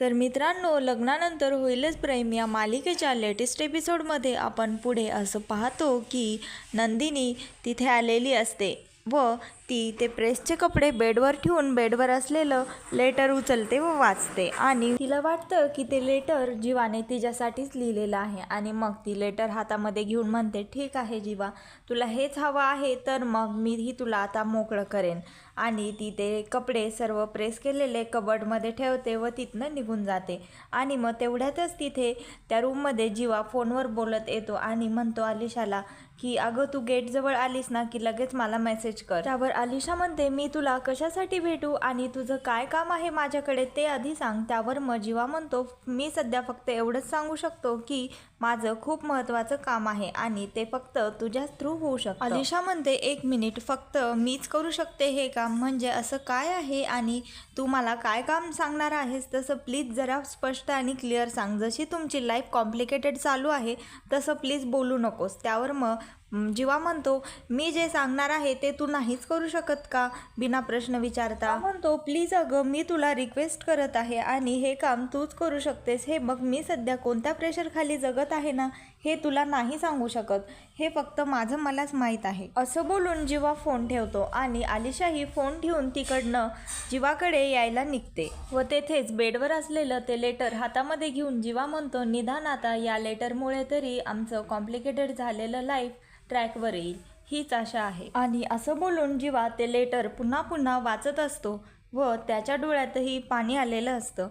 तर मित्रांनो लग्नानंतर होईलच प्रेम. या मालिकेच्या लेटेस्ट एपिसोडमध्ये आपण पुढे असं पाहतो की नंदिनी तिथे आलेली असते व ती ते प्रेसचे कपडे बेडवर ठेवून बेडवर असलेलं लेटर उचलते व वाचते. आणि तिला वाटतं की ते लेटर जीवाने तिच्यासाठीच लिहिलेलं आहे. आणि मग ती लेटर हातामध्ये घेऊन म्हणते ठीक आहे जीवा तुला हेच हवं आहे तर मग मीही तुला आता मोकळं करेन. आणि ती ते कपडे सर्व प्रेस केलेले कबडमध्ये ठेवते व तिथनं निघून जाते. आणि मग तेवढ्यातच तिथे त्या रूममध्ये जीवा फोनवर बोलत येतो आणि म्हणतो आलिशाला की अगं तू गेटजवळ आलीस ना की लगेच मला मेसेज कर. त्यावर आलिशा म्हणते मी तुला कशासाठी भेटू आणि तुझं काय काम आहे माझ्याकडे ते आधी सांग. त्यावर मग म्हणतो मी सध्या फक्त एवढंच सांगू शकतो की माझं खूप महत्त्वाचं काम आहे आणि ते फक्त तुझ्याच थ्रू होऊ शकतं. अलिशा म्हणते एक मिनिट फक्त मीच करू शकते हे काम? म्हणजे असं काय आहे आणि तू मला काय काम सांगणार आहेस? तसं प्लीज जरा स्पष्ट आणि क्लिअर सांग. जशी तुमची लाईफ कॉम्प्लिकेटेड चालू आहे तसं प्लीज बोलू नकोस. त्यावर मग जीवा म्हणतो मी जे सांगणार आहे ते तू नाहीच करू शकत का? बिना प्रश्न विचारता. म्हणतो प्लीज अगं मी तुला रिक्वेस्ट करत आहे आणि हे काम तूच करू शकतेस. हे मग मी सध्या कोणत्या प्रेशरखाली जगत आहे ना हे तुला नाही सांगू शकत. हे फक्त माझं मलाच माहीत आहे. असं बोलून जीवा फोन ठेवतो आणि आलिशाही फोन ठेवून तिकडनं जीवाकडे यायला निघते. व तेथेच बेडवर असलेलं ते लेटर हातामध्ये घेऊन जीवा म्हणतो निदान आता या लेटरमुळे तरी आमचं कॉम्प्लिकेटेड झालेलं लाईफ ट्रॅकवर येईल हीच आशा आहे. आणि असं बोलून जीवा ते लेटर पुन्हा पुन्हा वाचत असतो व त्याच्या डोळ्यातही पाणी आलेलं असतं.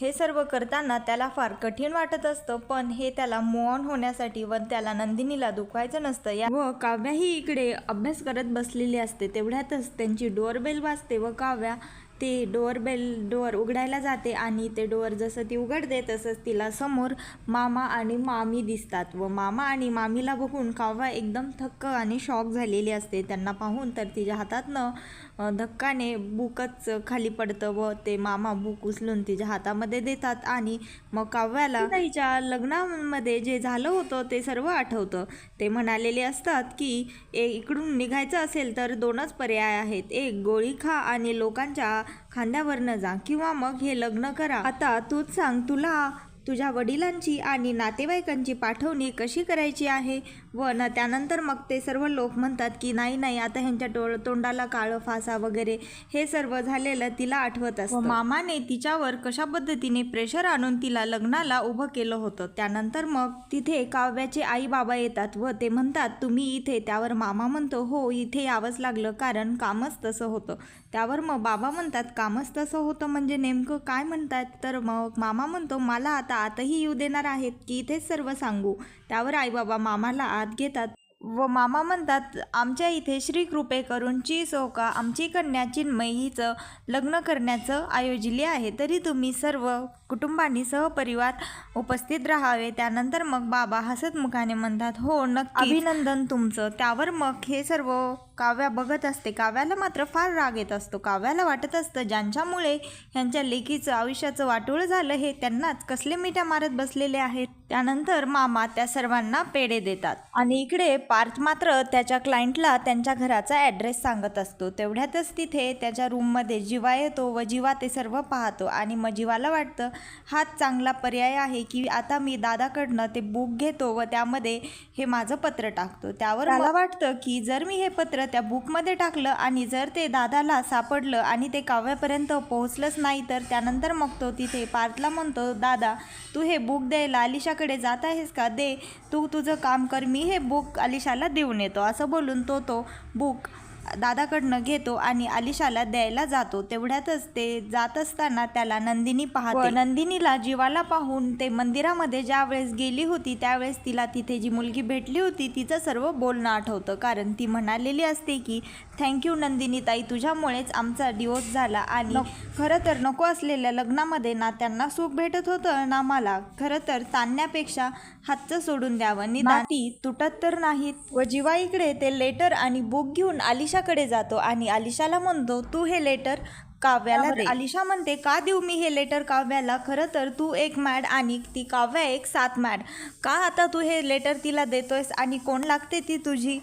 हे सर्व करताना त्याला फार कठीण वाटत असतं पण हे त्याला मोहन होण्यासाठी व त्याला नंदिनीला दुखवायचं नसतं. या व काव्याही इकडे अभ्यास करत बसलेली असते तेवढ्यातच त्यांची डोअरबेल वाजते व काव्या ते डोअरबेल डोअर उघडायला जाते आणि ते डोअर जसं ती उघडते तसंच तिला समोर मामा आणि मामी दिसतात. व मामा आणि मामीला बघून काव्या एकदम थक्क आणि शॉक झालेली असते. त्यांना पाहून तर तिच्या हातातनं धक्काने बुकच खाली पडतं व ते मामा बुक उचलून तिच्या हातामध्ये देतात आणि मग काव्याला तिच्या लग्नामध्ये जे झालं होतं ते सर्व आठवतं. ते म्हणालेले असतात की ए इकडून निघायचं असेल तर दोनच पर्याय आहेत. एक गोळी खा आणि लोकांच्या खांद्यावरनं जा किंवा मग हे लग्न करा. आता तूच सांग तुला तुझ्या वडिलांची आणि नातेवाईकांची पाठवणी कशी करायची आहे? व न त्यानंतर मग ते सर्व लोक म्हणतात की नाही नाही आता ह्यांच्या टो तोंडाला काळं फासा वगैरे हे सर्व झालेलं तिला आठवत असतं. मामाने तिच्यावर कशा पद्धतीने प्रेशर आणून तिला लग्नाला उभं केलं होतं? त्यानंतर मग तिथे काव्याचे आई बाबा येतात व ते म्हणतात तुम्ही इथे. त्यावर मामा म्हणतो हो इथे यावंच लागलं कारण कामच तसं होतं. त्यावर मग बाबा म्हणतात कामच तसं होतं म्हणजे नेमकं काय म्हणतात? तर मग मामा म्हणतो मला आता आतही येऊ देणार आहेत की इथेच सर्व सांगू. त्यावर आईबाबा मामाला हात घेतात व मामा म्हणतात आमच्या इथे श्री कृपेकरूंची सोका आमची कन्या चिन्मय हिचं लग्न करण्याचं आयोजिले आहे. तरी तुम्ही सर्व कुटुंबांनी सहपरिवार उपस्थित राहावे. त्यानंतर मग बाबा हसतमुखाने म्हणतात हो नक्की अभिनंदन तुमचं. त्यावर मग हे सर्व काव्या बघत असते. काव्याला मात्र फार राग येत असतो. काव्याला वाटत असतं ज्यांच्यामुळे ह्यांच्या लेकीचं आयुष्याचं वाटोळं झालं हे त्यांनाच कसले मिठ्या मारत बसलेले आहेत? त्यानंतर मामा त्या सर्वांना पेढे देतात. आणि इकडे पार्थ मात्र त्याच्या क्लायंटला त्यांच्या घराचा ॲड्रेस सांगत असतो. तेवढ्यातच तिथे त्याच्या रूममध्ये जीवा येतो व जीवा ते सर्व पाहतो. आणि मग जीवाला वाटतं हाच चांगला पर्याय आहे की आता मी दादाकडनं ते बुक घेतो व त्यामध्ये हे माझं पत्र टाकतो. त्यावर मला वाटतं की जर मी हे पत्र त्या बुकमध्ये टाकलं आणि जर ते दादाला सापडलं आणि ते काव्यापर्यंत पोहोचलंच नाही तर त्यानंतर मग तो तिथे पार्थला म्हणतो दादा तू हे बुक द्यायला अलिशाकडे जात आहेस का? दे तू तुझं काम कर मी हे बुक अलिशाला देऊन येतो. असं बोलून तो तो बुक दादाकडनं घेतो आणि अलिशाला द्यायला जातो. तेवढ्यातच ते जात असताना त्याला नंदिनी पाहते. नंदिनीला जीवाला पाहून ते मंदिरामध्ये ज्या वेळेस गेली होती त्यावेळेस तिला तिथे जी मुलगी भेटली होती तिचं सर्व बोलणं आठवतं. कारण ती म्हणालेली असते की थँक्यू नंदिनी ताई. तुझ्यामुळेच आमचा डिवोर्स झाला आणि खरं तर नको असलेल्या लग्नामध्ये ना त्यांना सुख भेटत होतं ना मला. खरं तर ताणण्यापेक्षा हातचं सोडून द्यावं. निदान ती तुटत तर नाहीत. व जीवा इकडे ते लेटर आणि बुक घेऊन आलिशाकडे जातो आणि आलिशाला म्हणतो तू हे लेटर काव्याला दे आलिशा म्हणते का देऊ मी हे लेटर काव्याला? खरं तर तू एक मॅड आणि ती काव्या एक सात मॅड. का आता तू हे लेटर तिला देतोयस आणि कोण लागते ती तुझी?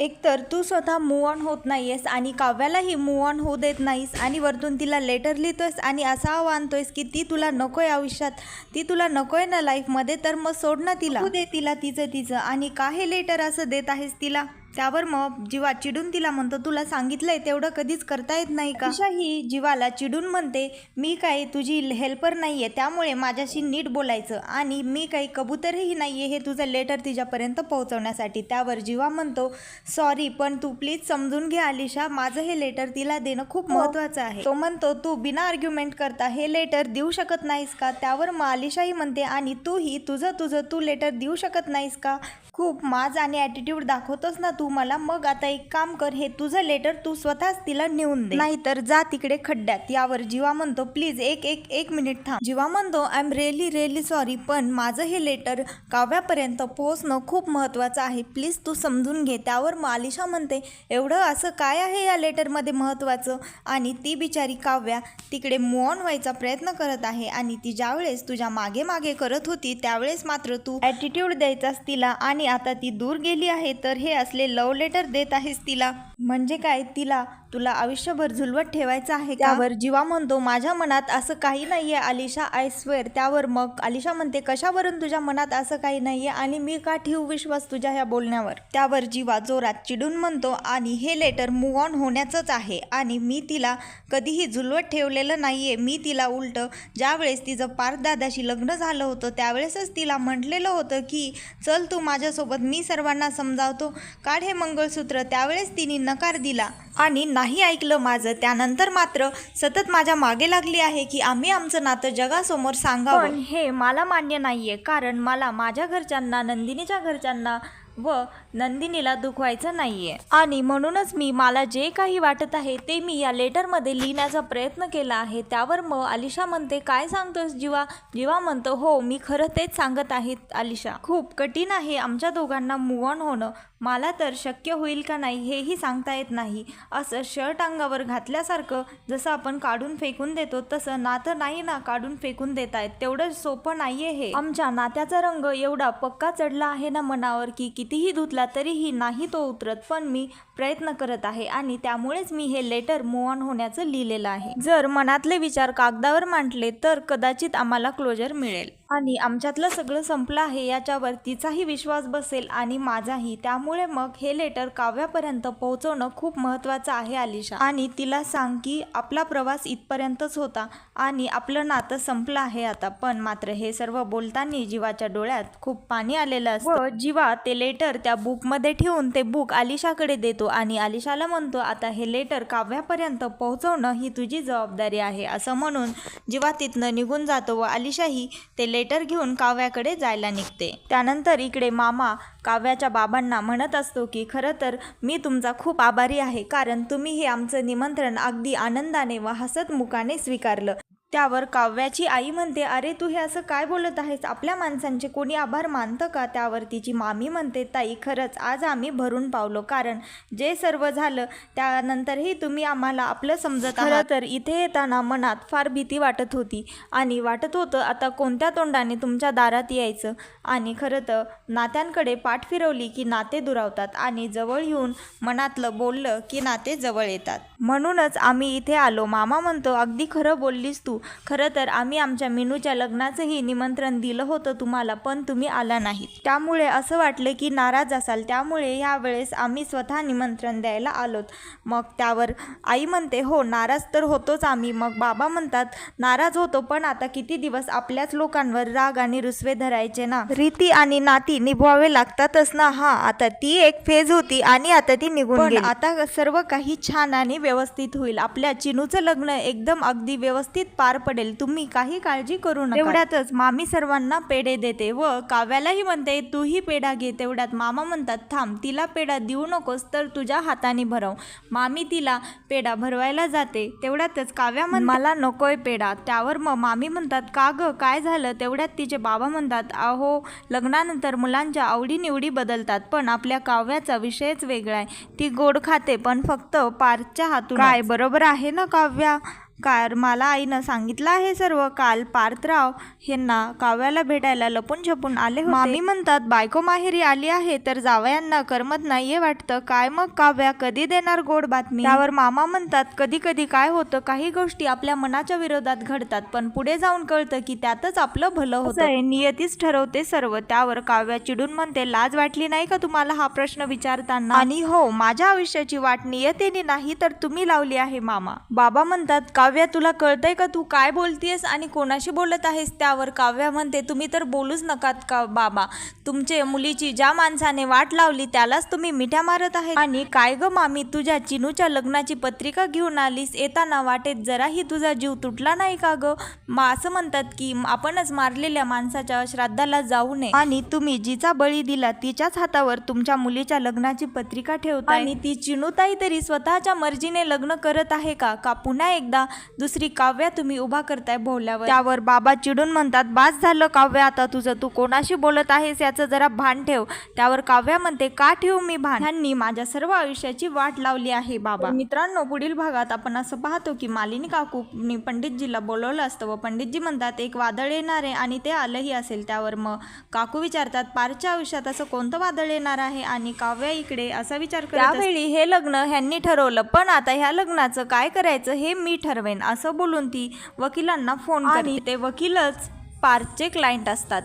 एकतर तू स्वतः मूव ऑन होत नाहीयेस आणि काव्यालाही मूव ऑन होऊ देत नाहीस आणि वरतून तिला लेटर लिहितोयस आणि असा आणतोयस की ती तुला नकोय आयुष्यात. ती तुला नकोय ना लाईफमध्ये तर मग सोड ना तिला. दे तिला तिचं तिचं आणि का हे लेटर असं देत आहेस तिला? त्यावर मग जीवा चिडून तिला म्हणतो तुला सांगितलंय तेवढं कधीच करता येत नाही का? अशा ही जीवाला चिडून म्हणते मी काय तुझी हेल्पर नाहीये त्यामुळे माझ्याशी नीट बोलायचं आणि मी काही कबूतरही नाहीये हे तुझं लेटर तिच्यापर्यंत पोहोचवण्यासाठी. त्यावर जीवा म्हणतो सॉरी पण तू प्लीज समजून घे आलिशा माझं हे लेटर तिला देणं खूप महत्वाचं आहे. तो म्हणतो तू बिना आर्ग्युमेंट करता हे लेटर देऊ शकत नाहीस का? त्यावर मग आलिशाही म्हणते आणि तूही तुझं तुझं तू लेटर देऊ शकत नाहीस का? खूप माज आणि ॲटिट्यूड दाखवतोस ना तू मला मग आता एक काम कर हे तुझं लेटर तू स्वतःच तिला नेऊन दे. नाहीतर जा तिकडे खड्ड्यात यावर जीवा म्हणतो प्लीज एक एक एक मिनिट थांब. जीवा म्हणतो I am really really sorry पण माझं हे लेटर काव्यापर्यंत पोहोचणं खूप महत्त्वाचं आहे. प्लीज तू समजून घे. त्यावर मालिशा म्हणते एवढं असं काय आहे या लेटरमध्ये महत्त्वाचं? आणि ती बिचारी काव्या तिकडे मूव व्हायचा प्रयत्न करत आहे आणि ती ज्यावेळेस तुझ्या मागे मागे करत होती त्यावेळेस मात्र तू ॲटिट्यूड द्यायचास तिला आणि आता ती दूर गेली आहे. तर हे असले लव्ह लेटर देत आहेस तिला. म्हणजे काय? तिला तुला आयुष्यभर झुलवत ठेवायचं आहे त्यावर जीवा म्हणतो माझ्या मनात असं काही नाही आहे आलिशा आय स्वेअर त्यावर मग आलिशा म्हणते कशावरून तुझ्या मनात असं काही नाही आहे आणि मी का ठेवू विश्वास तुझ्या ह्या बोलण्यावर? त्यावर जीवा जोरात चिडून म्हणतो आणि हे लेटर मूव ऑन होण्याचंच आहे आणि मी तिला कधीही झुलवत ठेवलेलं नाही आहे मी तिला उलट ज्यावेळेस तिचं पारदादाशी लग्न झालं होतं त्यावेळेसच तिला म्हटलेलं होतं की चल तू माझ्यासोबत मी सर्वांना समजावतो. काढ हे मंगळसूत्र. त्यावेळेस तिने नकार दिला. आणि नाही ऐकलं माझं त्यानंतर मात्र सतत माझ्या मागे लागली आहे की आम्ही आमचं नातं जगासमोर सांगावं. पण हे मला मान्य नाहीये कारण मला माझ्या घरच्यांना नंदिनीच्या घरच्यांना व नंदिनीला दुखवायचं नाहीये. आणि म्हणूनच मी मला जे काही वाटत आहे ते मी या लेटरमध्ये लिहिण्याचा प्रयत्न केला आहे. त्यावर मग आलिशा म्हणते काय सांगतोस जीवा? जीवा म्हणतो हो मी खरं तेच सांगत आहे आलिशा खूप कठीण आहे आमच्या दोघांना मूव ऑन होणं. मला तर शक्य होईल का नाही हेही सांगता येत नाही. असं शर्ट अंगावर घातल्यासारखं जसं आपण काढून फेकून देतो तसं नातं नाही ना काढून फेकून देत आहेत तेवढं सोपं नाही आहे हे. आमच्या नात्याचा रंग एवढा पक्का चढला आहे ना मनावर की कितीही धुतला तरीही नाही तो उतरत पण मी प्रयत्न करत आहे आणि त्यामुळेच मी हे लेटर मूव ऑन होण्याचं लिहिलेलं आहे. जर मनातले विचार कागदावर मांडले तर कदाचित आम्हाला क्लोजर मिळेल. आणि आमच्यातलं सगळं संपलं आहे याच्यावर तिचाही विश्वास बसेल आणि माझाही. त्यामुळे मग हे लेटर काव्यापर्यंत पोहोचवणं खूप महत्त्वाचं आहे आलिशा आणि तिला सांग की आपला प्रवास इथपर्यंतच होता आणि आपलं नातं संपलं आहे आता. पण मात्र हे सर्व बोलताना जीवाच्या डोळ्यात खूप पाणी आलेलं असतं. जीवा ते लेटर त्या बुकमध्ये ठेवून ते बुक आलिशाकडे देतो आणि आलिशाला म्हणतो आता हे लेटर काव्यापर्यंत पोहोचवणं ही तुझी जबाबदारी आहे. असं म्हणून जीवा तिथनं निघून जातो व आलिशाही ते लेटर घेऊन काव्याकडे जायला निघते. त्यानंतर इकडे मामा काव्याच्या बाबांना म्हणत असतो की खरं तर मी तुमचा खूप आभारी आहे कारण तुम्ही हे आमचं निमंत्रण अगदी आनंदाने व हसत मुखाने स्वीकारलं. त्यावर काव्याची आई म्हणते अरे तू हे असं काय बोलत आहेस? आपल्या माणसांचे कोणी आभार मानतं का? त्यावर तिची मामी म्हणते ताई खरंच आज आम्ही भरून पावलो. कारण जे सर्व झालं त्यानंतरही तुम्ही आम्हाला आपलं समजत खरं तर इथे येताना मनात फार भीती वाटत होती. आणि वाटत होतं आता कोणत्या तोंडाने तुमच्या दारात यायचं? आणि खरं तर नात्यांकडे पाठ फिरवली की नाते दुरावतात आणि जवळ येऊन मनातलं बोललं की नाते जवळ येतात. म्हणूनच आम्ही इथे आलो. मामा म्हणतो अगदी खरं बोललीस तू. खरं तर आम्ही आमच्या मिनूच्या लग्नाचंही निमंत्रण दिलं होतं तुम्हाला पण तुम्ही आला नाहीत. त्यामुळे असं वाटलं की नाराज असाल त्यामुळे यावेळेस आम्ही स्वतः निमंत्रण द्यायला आलोत. मग त्यावर आई म्हणते हो नाराज तर होतोच आम्ही. मग बाबा म्हणतात नाराज होतो पण आता किती दिवस आपल्याच लोकांवर राग आणि रुसवे धरायचे ना? रीती आणि नाती निभवावे लागतातच ना? हा आता ती एक फेज होती आणि आता ती निघून आता सर्व काही छान आणि व्यवस्थित होईल. आपल्या चिनूचं लग्न एकदम अगदी व्यवस्थित पार पडेल. तुम्ही काही काळजी करू नका. तेवढ्यातच मामी सर्वांना पेढे देते व काव्यालाही म्हणते तूही पेढा घे. तेवढ्यात मामा म्हणतात थांब तिला पेढा देऊ नकोस तर तुझ्या हाताने भरव. मामी तिला पेढा भरवायला जाते. तेवढ्यातच काव्या म्हण मला नकोय पेढा. त्यावर मग मामी म्हणतात का ग? काय झालं? तेवढ्यात तिचे बाबा म्हणतात अहो लग्नानंतर मुलांच्या आवडीनिवडी बदलतात पण आपल्या काव्याचा विषयच वेगळा आहे. ती गोड खाते पण फक्त पारच्या हातून काय बरोबर आहे ना काव्या? कार मला आईनं सांगितलं आहे सर्व. काल पार्थराव यांना काव्याला भेटायला लपून छपून आले होते. मामी म्हणतात बायको माहेरी आली आहे तर जावयांना करमत नाहीये वाटतं. काय मग काव्या? कधी देणार गोड बातमी? त्यावर मामा म्हणतात कधी कधी काय होतं काही गोष्टी आपल्या मनाच्या विरोधात घडतात पण पुढे जाऊन कळतं की त्यातच आपलं भलं होतं. नियतीच ठरवते सर्व. त्यावर काव्या चिडून म्हणते लाज वाटली नाही का तुम्हाला हा प्रश्न विचारताना? आणि हो माझ्या आयुष्याची वाट नियतीने नाही तर तुम्ही लावली आहे मामा. बाबा म्हणतात काव्या तुला कळतंय का तू काय बोलतीयस आणि कोणाशी बोलत आहेस त्यावर? काव्या म्हणते तुम्ही तर बोलूच नकात का बाबा? तुमचे मुलीची ज्या माणसाने वाट लावली त्यालाच तुम्ही मिठ्या मारत आहे आणि काय ग मामी तुझ्या चिनूच्या लग्नाची पत्रिका घेऊन आलीस. येताना वाटेत जराही तुझा जीव तुटला नाही का ग? मा असं म्हणतात की आपणच मारलेल्या माणसाच्या श्राद्धाला जाऊ नये. आणि तुम्ही जिचा बळी दिला तिच्याच हातावर तुमच्या मुलीच्या लग्नाची पत्रिका ठेवता आणि ती चिनूताई तरी स्वतःच्या मर्जीने लग्न करत आहे का? का पुन्हा एकदा दुसरी काव्या तुम्ही उभा करताय भोवल्यावर त्यावर बाबा चिडून म्हणतात बास झालं काव्य आता तुझं. तू कोणाशी बोलत आहेस याचं जरा भान ठेव. त्यावर काव्या म्हणते का ठेवू मी भान? ह्यांनी माझ्या सर्व आयुष्याची वाट लावली आहे बाबा. मित्रांनो पुढील भागात आपण असं पाहतो की मालिनी काकूनी पंडितजीला बोलवलं असतं व पंडितजी म्हणतात एक वादळ येणार आहे आणि ते आलंही असेल त्यावर. मग काकू विचारतात पारच्या आयुष्यात असं कोणतं वादळ येणार आहे आणि काव्या इकडे असा विचार करत त्यावेळी हे लग्न ह्यांनी ठरवलं पण आता ह्या लग्नाचं काय करायचं हे मी ठरवेन. असं बोलून ती वकिलांना फोन आणि ते वकीलच पारचे क्लायंट असतात.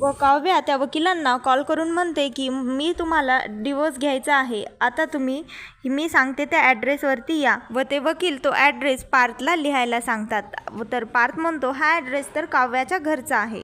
व काव्या त्या वकिलांना कॉल करून म्हणते की मी तुम्हाला डिवोर्स घ्यायचा आहे. आता तुम्ही मी सांगते त्या ॲड्रेसवरती या. व ते वकील तो ॲड्रेस पार्थला लिहायला सांगतात. व तर पार्थ म्हणतो हा ॲड्रेस तर काव्याच्या घरचा आहे.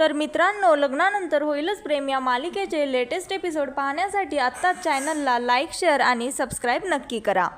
तर मित्रांनो लग्नानंतर होईलच प्रेम. या मालिकेचे लेटेस्ट एपिसोड पाहण्यासाठी आत्ताच चॅनलला लाईक शेअर आणि सबस्क्राईब नक्की करा.